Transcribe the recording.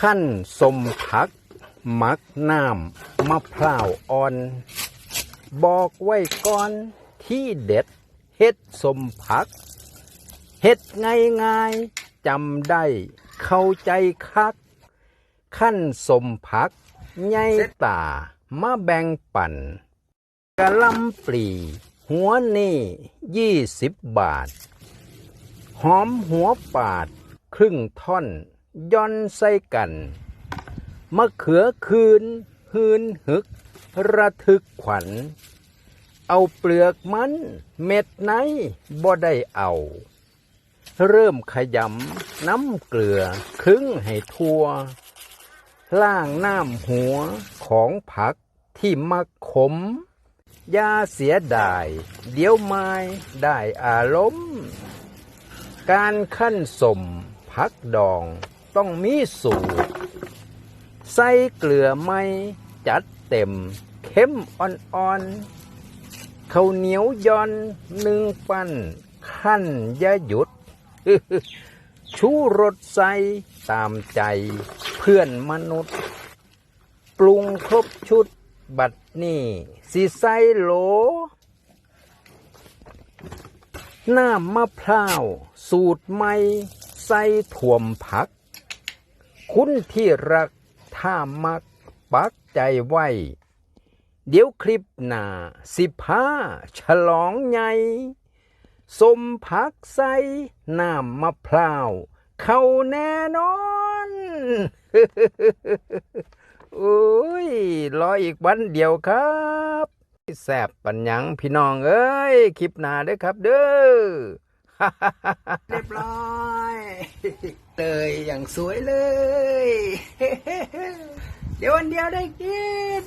ขั้นสมผัก มักน้ำมะพร้าวอ่อน บอกไว้ก่อนที่เด็ดเฮ็ดสมผัก เฮ็ดง่ายง่ายๆจำได้เข้าใจคัก ขั้นสมผักใหญ่ตามาแบ่งปันกะลำปลีหัวนี่ยี่สิบบาท หอมหัวปาด ครึ่งท่อน ย่อนใส่กันมะเขือคืนหืนหึก ระทึกขวัญ เอาเปลือกมันเม็ดไหนบ่ได้เอา เริ่มขยำน้ำเกลือครึ่งให้ทั่ว ล่างน้ำหัวของผักที่มักขมอย่าเสียดาย เดี๋ยวไม้ได้อารมณ์ การขั้นสมผักดอง ต้องมีสูตร ใส่เกลือไม่จัดเต็ม เข้มอ่อนๆเขาเหนียวย้อนหนึ่งปั้นขั้นยาหยุด ชูรสใส่ตามใจเพื่อนมนุษย์ ปรุงครบชุดบัดนี้สิใสโหลน้ำมะพร้าว สูตรใหม่ใส่ถ่วมผัก คุณที่รักถ้ามักปักใจไว้ เดี๋ยวคลิปหน้าสิพาฉลองใหญ่สมผักใสน้ำมะพร้าว เข้าแน่นอน โอ้ย รออีกวันเดียวครับแซบปัญญังพี่น้องเอ้ย คลิปหน้าเด้อครับเด้อ เรียบร้อย เตยอย่างสวยเลย เดี๋ยววันเดียวได้กิน